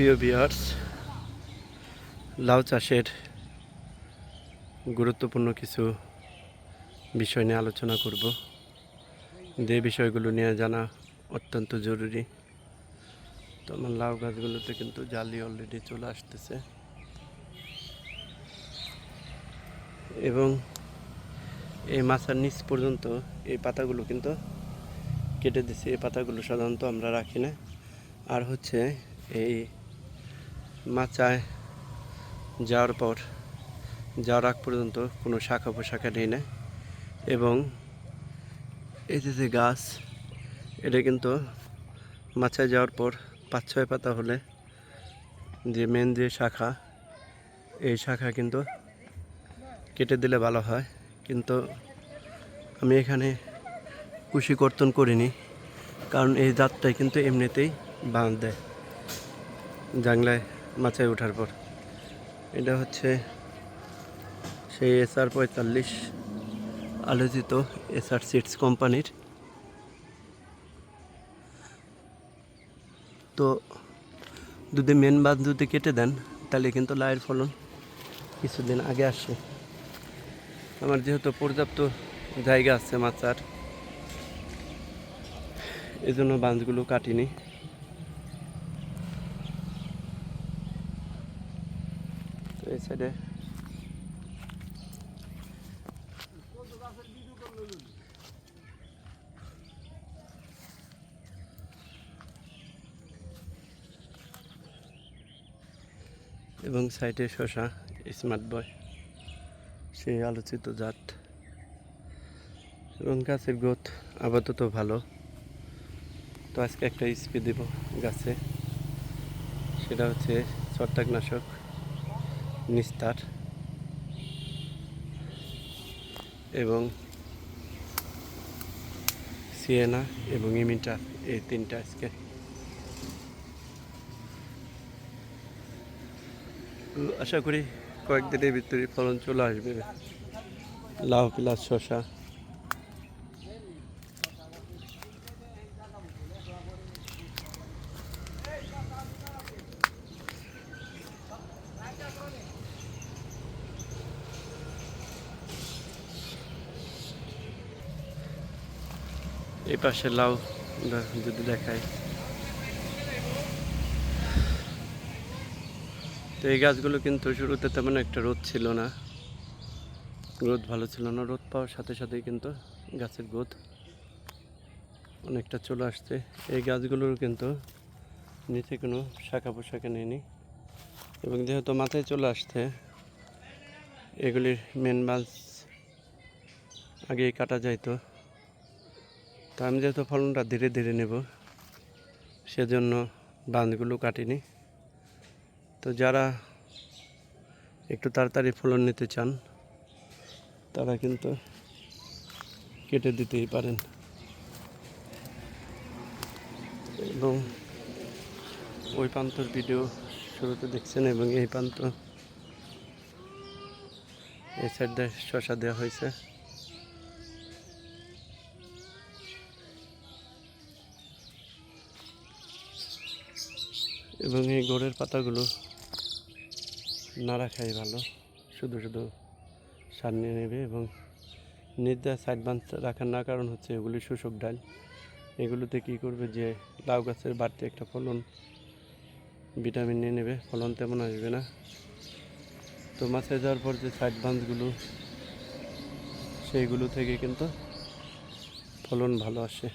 প্রিয় বিয়ার্স লাউ চাষের গুরুত্বপূর্ণ কিছু বিষয় নিয়ে আলোচনা করব। যে বিষয়গুলো নিয়ে জানা অত্যন্ত জরুরি। তো আমার লাউ গাছগুলোতে কিন্তু জালি অলরেডি চলে আসতেছে। এবং এই মাছার নিচ পর্যন্ত এই পাতাগুলো কিন্তু কেটে দিছি। এই পাতাগুলো সাধারণত আমরা রাখি না। আর হচ্ছে এই মাচায় যাওয়ার পর, যাওয়ার আগ পর্যন্ত কোনো শাখা পোশাখা নেই না। এবং এই যে গাছ, এটা কিন্তু মাচায় যাওয়ার পর পাঁচ ছয় পাতা হলে যে মেন যে শাখা, এই শাখা কিন্তু কেটে দিলে ভালো হয়। কিন্তু আমি এখানে কুশি কর্তন করিনি, কারণ এই জাতটাই কিন্তু এমনিতেই বাঁধ দেয়। জাংলায় মাচায় ওঠার পর। এটা হচ্ছে সেই এসআর পঁয়তাল্লিশ আলোচিত এসআর সিটস কোম্পানির তো যদি মেন বাঁধ যদি কেটে দেন, তাহলে কিন্তু লাইয়ের ফলন কিছুদিন আগে আসে আমার যেহেতু পর্যাপ্ত জায়গা আছে মাচার এই জন্য বাঁধগুলো কাটিনি তো এই সাইডে এবং সাইডে শশা, স্মার্ট বয়, সেই আলোচিত জাত। এবং গাছের গ্রোথ আপাতত ভালো। তো আজকে একটা স্প্রে দেব গাছে, সেটা হচ্ছে ছত্রাকনাশক। নিস্তার এবং সিয়েনা এবং ইমিটা, এই তিনটা আজকে। আশা করি কয়েকদিনের ভিতরে ফলন চলে আসবে। লাউ পিলাস শশা এই পাশে লাউ যদি দেখাই। তো এই গাছগুলো কিন্তু শুরুতে তেমন একটা রোদ ছিল না। গ্রোথ ভালো ছিল না, রোদ পাওয়ার সাথে সাথেই কিন্তু গাছের গ্রোথ অনেকটা চলে আসছে। এই গাছগুলোর কিন্তু নিচে কোনো শাখা পোশাখা নেয়নি এবং যেহেতু মাথায় চলে আসছে, এগুলির মেন বাস আগেই কাটা যাইতো। তো আমি যেহেতু ফলনটা ধীরে ধীরে নেব, সেজন্য বাঁধগুলো কাটিনি। তো যারা একটু তাড়াতাড়ি ফলন নিতে চান, তারা কিন্তু কেটে দিতেই পারেন। এবং ওই প্রান্তর ভিডিও শুরুতে দেখছেন এবং এই প্রান্ত এই সাইডে শশা দেওয়া হয়েছে। এবং এই গোড়ের পাতাগুলো না রাখাই ভালো। শুধু শুধু সার নিয়ে নেবে এবং নির্দায় সাইড বাঁধ রাখার না কারণ হচ্ছে এগুলি শোষক ডাল। এগুলোতে কী করবে যে লাউ গাছের বাড়তি একটা ফলন, ভিটামিন নিয়ে নেবে, ফলন তেমন আসবে না। তো মাছে যাওয়ার পর যে সাইড বাঁধগুলো সেইগুলো থেকে কিন্তু ফলন ভালো আসে।